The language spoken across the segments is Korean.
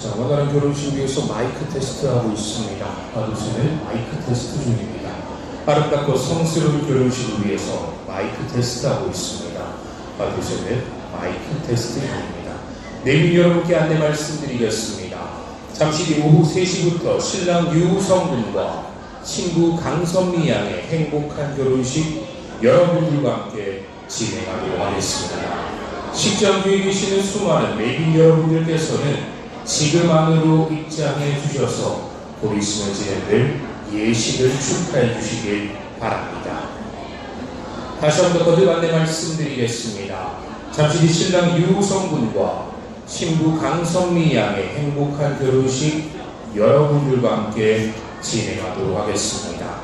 자, 원하는 결혼식 위해서 마이크 테스트하고 있습니다. 아도스는 마이크 테스트 중입니다. 아름답고 성스러운 결혼식을 위해서 마이크 테스트하고 있습니다. 아도스는 마이크 테스트 중입니다. 내민 여러분께 안내 말씀드리겠습니다. 잠시 뒤 오후 3시부터 신랑 유우성 군과 친구 강선미 양의 행복한 결혼식 여러분들과 함께 진행하도록 하겠습니다. 식장 뒤에 계시는 수많은 메이비 여러분들께서는 지금 안으로 입장해 주셔서 곧 있으면 진행될 예식을 축하해 주시길 바랍니다. 다시 한번 더 거듭 안내 말씀드리겠습니다. 잠시 뒤 신랑 유우성 군과 신부 강성미 양의 행복한 결혼식 여러분들과 함께 진행하도록 하겠습니다.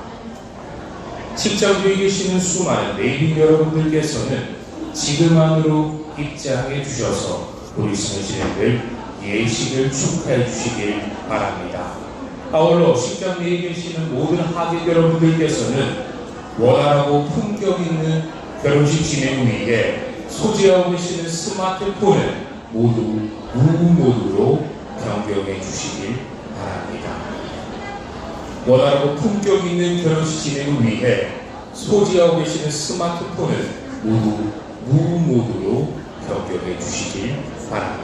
식장 뒤에 계시는 수많은 내빈 여러분들께서는 지금 안으로 입장해 주셔서 곧 있으면 진행될 예식을 축하해 주시길 바랍니다. 아울러 식장 내에 계시는 모든 하객 여러분들께서는 원활하고 품격 있는 결혼식 진행 위해 소지하고 계시는 스마트폰을 모두 무브 모드로 변경해 주시길 바랍니다. 원활하고 품격 있는 결혼식 진행을 위해 소지하고 계시는 스마트폰을 모두 무브 모드로 변경해 주시길 바랍니다.